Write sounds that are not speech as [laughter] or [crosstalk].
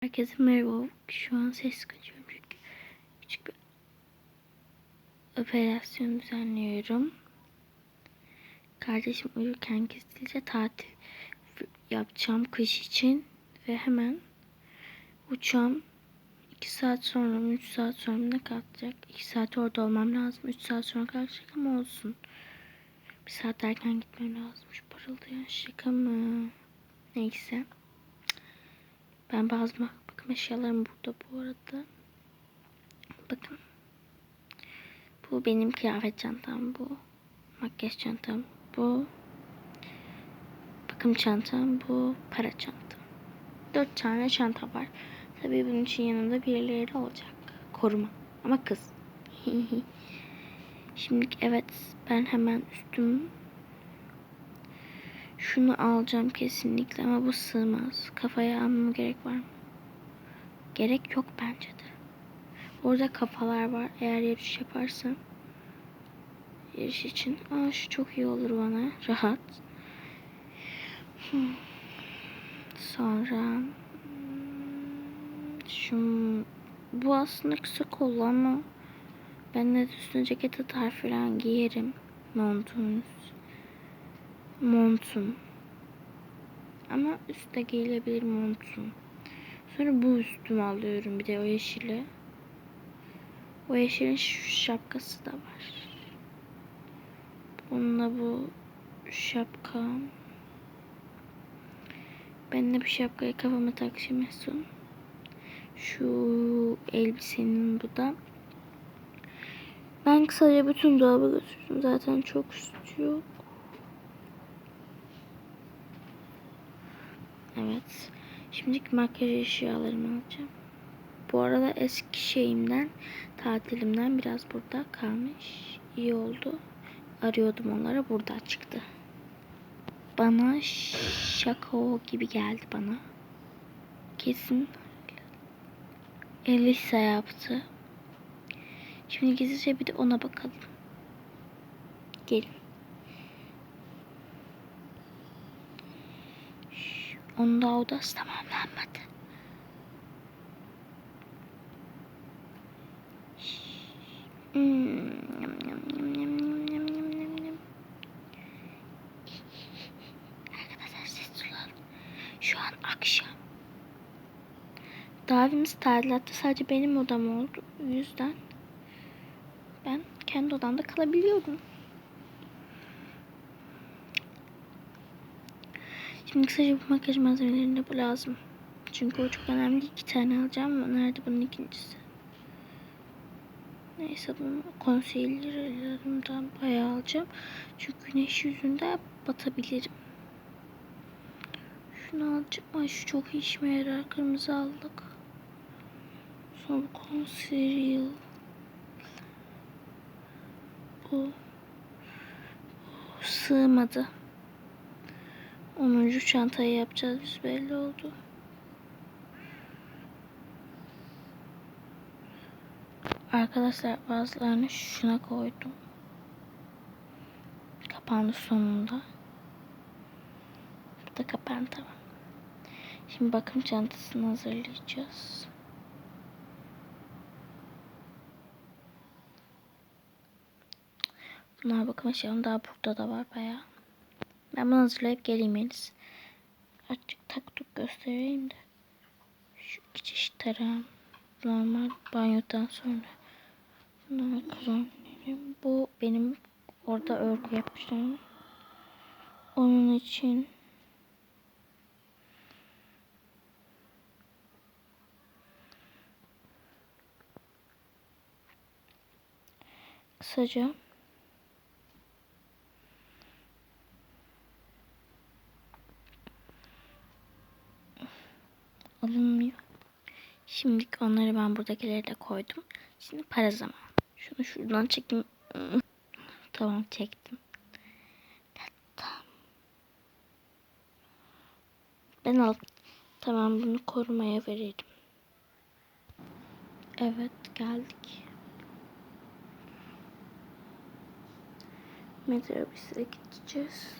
Herkese merhaba. Şu an ses kaçıyorum çünkü küçük bir operasyon düzenliyorum. Kardeşim uyurken gizlice tatil yapacağım kış için ve hemen uçağım 2 saat sonra mı 3 saat sonra ne kalkacak? 2 saat orada olmam lazım. 3 saat sonra kalkacak ama olsun. Bir saat erken gitmem lazımmış. Parıldayan şaka mı? Neyse. Ben bazı bakım eşyalarım burada bu arada. Bakın. Bu benim kıyafet çantam bu. Makyaj çantam bu. Bakım çantam bu. Para çantam. Dört tane çanta var. Tabii bunun için yanımda birileri olacak. Koruma. Ama kız. [laughs] Şimdi evet ben hemen üstüm şunu alacağım kesinlikle ama bu sığmaz. Kafaya almam gerek var mı? Gerek yok bence de. Orada kafalar var. Eğer yarış yaparsam yarış için. Aa şu çok iyi olur bana. Rahat. Sonra hmm, şu bu aslında kısa kollu ama ben de üstüne ceket atar falan giyerim. Montum montum. Ama üstte giyilebilir montum. Sonra bu üstümü alıyorum bir de o yeşili. O yeşilin şu şapkası da var. Bununla bu şapka. Ben de bu şapkayı kafama takmışım. Şu elbisenin bu da. Ben kısaca bütün dolabı götürdüm. Zaten çok üstü Evet. Şimdiki makyaj eşyalarımı alacağım. Bu arada eski şeyimden, tatilimden biraz burada kalmış. İyi oldu. Arıyordum onları. Burada çıktı. Bana şaka o gibi geldi bana. Kesin Elisa yaptı. Şimdi gizlice bir de ona bakalım. Gelin. Onda Onun da odası tamamlanmadı. Arkadaşlar ses sulalım. Şu an akşam. Davimiz tadilatta sadece benim odam oldu. O yüzden ben kendi odamda kalabiliyorum. Şimdi kısaca bu makyaj malzemelerinde bu lazım. Çünkü o çok önemli. İki tane alacağım. Nerede bunun ikincisi? Neyse bunu concealer'larımdan bayağı alacağım. Çünkü güneş yüzünde batabilirim. Şunu alacağım. Ay şu çok işime yarar. Kırmızı aldık. Sonra concealer. Bu. bu sığmadı. 10. çantayı yapacağız biz belli oldu. Arkadaşlar bazılarını şuna koydum. Kapandı sonunda. Bu da kapandı tamam. Şimdi bakım çantasını hazırlayacağız. Bunlar bakım eşyalarım daha burada da var bayağı. Ben bunu hazırlayıp geleyim Elis. Açık taktık göstereyim de. Şu çeşit tarağım. Normal banyodan sonra. Bunlar kullanıyorum. Bu benim orada örgü yapmışlarım. Onun için kısaca alınmıyor. Şimdi onları ben buradakileri de koydum. Şimdi para zaman. Şunu şuradan çekeyim. [laughs] Tamam çektim. Ben al. Tamam bunu korumaya veririm. Evet geldik. Metrobüse gideceğiz.